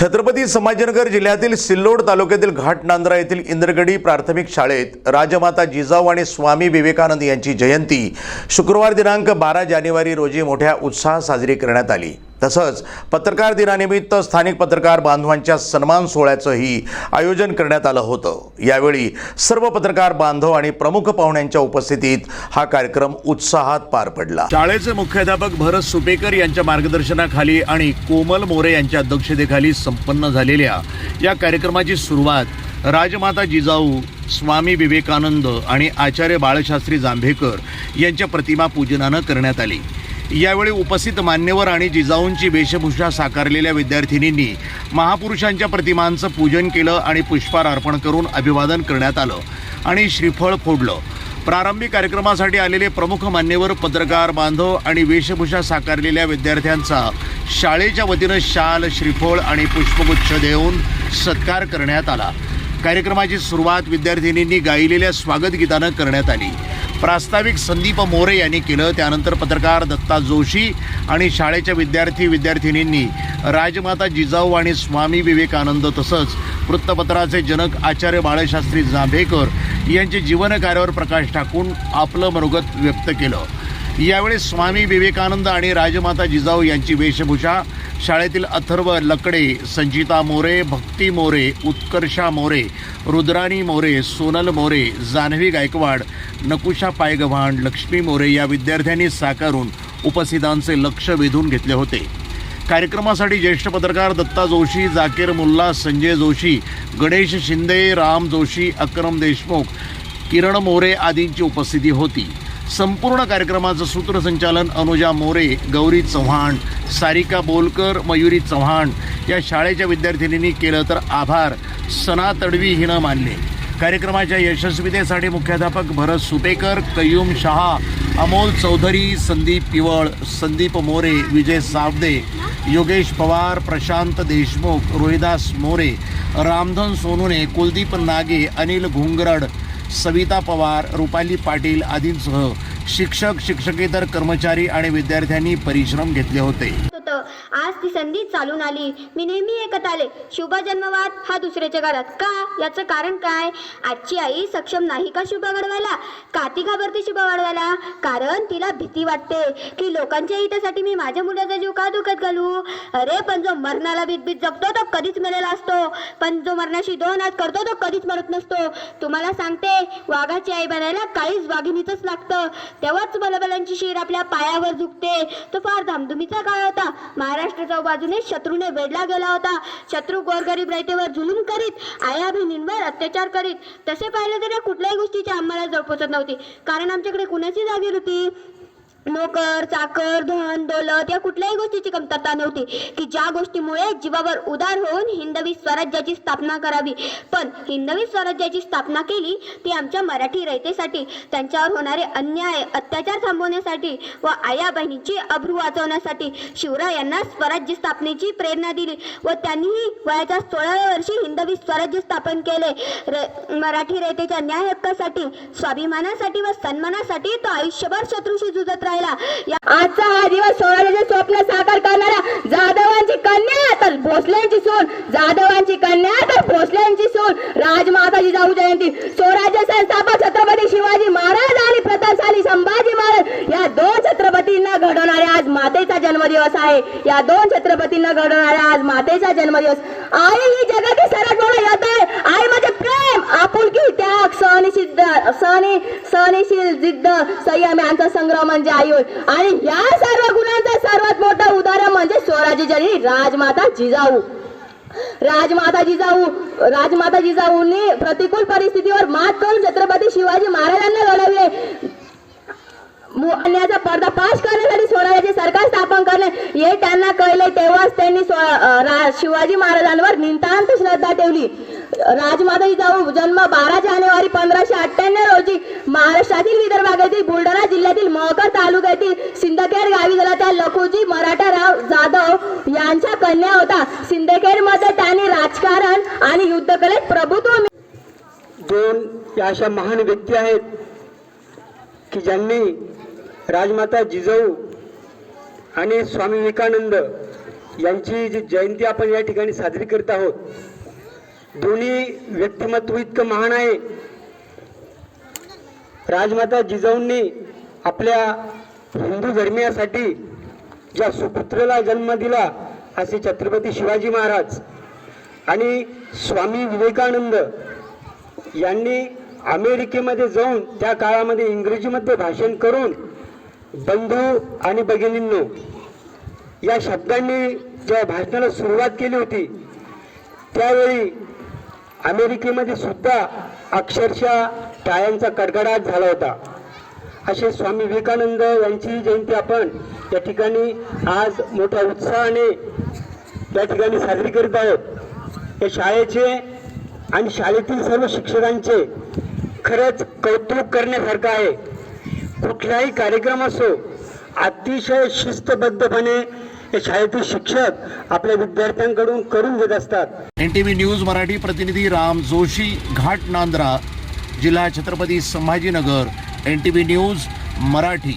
छत्रपती संभाजीनगर जिल्ह्यातील सिल्लोड तालुक्यातील घाटनांद्रा येथील इंद्रगडी प्राथमिक शाळेत राजमाता जिजाऊ आणि स्वामी विवेकानंद यांची जयंती शुक्रवार दिनांक बारा जानेवारी रोजी मोठ्या उत्साहात साजरी करण्यात आली. तसंच पत्रकार दिनानिमित्त स्थानिक पत्रकार बांधवांच्या सन्मान सोहळ्याचंही आयोजन करण्यात आलं होतं. यावेळी सर्व पत्रकार बांधव आणि प्रमुख पाहुण्यांच्या उपस्थितीत हा कार्यक्रम उत्साहात पार पडला. शाळेचे मुख्याध्यापक भरत सुपेकर यांच्या मार्गदर्शनाखाली आणि कोमल मोरे यांच्या अध्यक्षतेखाली संपन्न झालेल्या या कार्यक्रमाची सुरुवात राजमाता जिजाऊ स्वामी विवेकानंद आणि आचार्य बाळशास्त्री जांभेकर यांच्या प्रतिमा पूजनानं करण्यात आली. यावेळी उपस्थित मान्यवर आणि जिजाऊंची वेशभूषा साकारलेल्या विद्यार्थिनींनी महापुरुषांच्या प्रतिमांचं पूजन केलं आणि पुष्पार अर्पण करून अभिवादन करण्यात आलं आणि श्रीफळ फोडलं. प्रारंभी कार्यक्रमासाठी आलेले प्रमुख मान्यवर पत्रकार बांधव आणि वेशभूषा साकारलेल्या विद्यार्थ्यांचा शाळेच्या वतीनं शाल श्रीफळ आणि पुष्पगुच्छ देऊन सत्कार करण्यात आला. कार्यक्रमाची सुरुवात विद्यार्थिनींनी गायलेल्या स्वागत गीतानं करण्यात आली. प्रास्ताविक संदीप मोरे यांनी केलं. त्यानंतर पत्रकार दत्ता जोशी आणि शाळेच्या विद्यार्थी विद्यार्थिनींनी राजमाता जिजाऊ आणि स्वामी विवेकानंद तसंच वृत्तपत्राचे जनक आचार्य बाळशास्त्री जांभेकर यांचे जीवनकार्यावर प्रकाश टाकून आपलं मनोगत व्यक्त केलं. यावेळी स्वामी विवेकानंद आणि राजमाता जिजाऊ यांची वेशभूषा शाळेतील अथर्व लकडे संचिता मोरे भक्ती मोरे उत्कर्षा मोरे रुद्राणी मोरे सोनल मोरे जान्हवी गायकवाड नकुशा पायगव्हाण लक्ष्मी मोरे या विद्यार्थ्यांनी साकारून उपस्थितांचे लक्ष वेधून घेतले होते. कार्यक्रमासाठी ज्येष्ठ पत्रकार दत्ता जोशी जाकीर मुल्ला संजय जोशी गणेश शिंदे राम जोशी अक्रम देशमुख किरण मोरे आदींची उपस्थिती होती. संपूर्ण कार्यक्रमाचं सूत्रसंचालन अनुजा मोरे गौरी चव्हाण सारिका बोलकर मयुरी चव्हाण या शाळेच्या विद्यार्थिनींनी केलं तर आभार. सना तडवी हिनं मानले. कार्यक्रमाच्या यशस्वीतेसाठी मुख्याध्यापक भरत सुपेकर कयूम शहा अमोल चौधरी संदीप पिवळ संदीप मोरे विजय सावदे योगेश पवार प्रशांत देशमुख रोहिदास मोरे रामधन सोनुने कुलदीप नागे अनिल घुंगरड सविता पवार रुपाली पाटील आदींसह शिक्षक शिक्षकेतर कर्मचारी आणि विद्यार्थ्यांनी परिश्रम घेतले होते. होतं. आज ती संधी चालून आली. मी नेहमी ऐकत आले शुभ जन्मवाद हा दुसऱ्याच्या घरात. का? याचं कारण काय? आजची आई सक्षम नाही का शुभ घडवायला? का ती घाबरते शुभ वाढवायला कारण तिला भीती वाटते की लोकांच्या हितासाठी मी माझ्या मुलाचा जीव का धोक्यात घालू? अरे पण जो मरणाला भीत भीत जगतो तो कधीच मेलेला असतो. पण जो मरणाशी दोन हात करतो तो कधीच मरत नसतो. तुम्हाला सांगते वाघाची आई बनायला काळीच वाघिणीच लागतं. तेव्हाच बलबलांची शिर आपल्या पायावर झुकते. तो फार धामधुमीचा काळ होता. महाराष्ट्राच्या बाजूने शत्रूने वेढला गेला होता. शत्रू गोरगरीब रयतेवर जुलूम करीत आया बहिणींवर अत्याचार करीत तसे पाहिलं तर कुठल्याही गोष्टीची आम्हाला जवळ पोचत नव्हती. कारण आमच्याकडे कुणाची जागीर होती? नोकर चाकर धन दौलत या कुठल्याही गोष्टीची कमतरता नव्हती. की ज्या गोष्टीमुळे जीवावर उदार होऊन हिंदवी स्वराज्याची स्थापना करावी. पण हिंदवी स्वराज्याची स्थापना केली ती आमच्या मराठी रयतेसाठी त्यांच्यावर होणारे अन्याय अत्याचार थांबवण्यासाठी व आया बहिणीची अभ्रू वाचवण्यासाठी शिवराय यांना स्वराज्य स्थापनेची प्रेरणा दिली व त्यांनीही वयाच्या सोळाव्या वर्षी हिंदवी स्वराज्य स्थापन केले. र मराठी रयतेच्या न्याय हक्कासाठी स्वाभिमानासाठी व सन्मानासाठी तो आयुष्यभर शत्रूशी झुजत राहिला. आजचा हा दिवस स्वराज्याचे स्वप्न साकार करणाऱ्या जाधवांची कन्या तर भोसल्यांची सून. जाधवांची कन्या तर भोसल्यांची सून. राजमाता जाऊ जयंती. स्वराज्य संस्थापक छत्रपती शिवाजी महाराज आणि प्रतापशाली संभाजी महाराज. या दोन छत्रपतींना घडवणाऱ्या आज मातेचा जन्मदिवस आहे. या दोन छत्रपतींना घडवणाऱ्या आज मातेचा जन्मदिवस. आई ही जगाची सर्वात मोठा योद्धा आहे आई म्हणजे प्रेम आपुलकी त्याग सहनशील आणि सहनशील जिद्द संयम यांचा संग्रह म्हणजे आई होय. आणि या सर्व गुणांचा सर्वात मोठं उदाहरण म्हणजे स्वराज्य जननी राजमाता जिजाऊ. राजमाता जिजाऊ राजमाता जिजाऊंनी प्रतिकूल परिस्थितीवर मात करून छत्रपती शिवाजी महाराजांना लढवले. मु- अन्यायाचा पर्दाफाश करण्यासाठी स्वराज्याचे सरकार स्थापन करणे. हे त्यांना कळले तेव्हाच त्यांनी शिवाजी महाराजांवर नितांत श्रद्धा ठेवली. राजमाता जाऊ जन्म बारा जानेवारी पंधराशे अठ्ठ्याण्णव रोजी महाराष्ट्रातील विदर्भातील बुलढाणा जिल्ह्यातील मोहकर तालुक्यातील सिंदखेड गावी झाला. त्या लखुजी मराठाराव जाधव यांच्या कन्या होता. सिंदखेडमध्ये त्यांनी राजकारण आणि युद्धकलेत प्रभुत्व दोन या अशा महान व्यक्ती आहेत की ज्यांनी राजमाता जिजाऊ आणि स्वामी विवेकानंद यांची जी जयंती आपण या ठिकाणी साजरी करत आहोत दोन्ही व्यक्तिमत्व इतकं महान आहे. राजमाता जिजाऊंनी आपल्या हिंदू धर्मियासाठी ज्या सुपुत्राला जन्म दिला असे छत्रपती शिवाजी महाराज आणि स्वामी विवेकानंद यांनी अमेरिकेमध्ये जाऊन त्या काळामध्ये इंग्रजीमध्ये भाषण करून बंधू आणि भगिनींनो या शब्दांनी ज्या भाषणाला सुरुवात केली होती त्यावेळी अमेरिकेमध्ये सुद्धा अक्षरशः टाळ्यांचा कडकडाट झाला होता. असे स्वामी विवेकानंद यांची जयंती आपण या ठिकाणी आज मोठ्या उत्साहाने या ठिकाणी साजरी करीत आहोत. या शाळेचे आणि शाळेतील सर्व शिक्षकांचे खरंच कौतुक करण्यासारखं आहे. कुठलाही कार्यक्रम असो अतिशय शिस्तबद्धपणे हे शाळेतील शिक्षक आपल्या विद्यार्थ्यांकडून करून घेत असतात. N T V news Marathi प्रतिनिधी राम जोशी घाट नांद्रा जिल्हा Chhatrapati Sambhajinagar N T V news Marathi.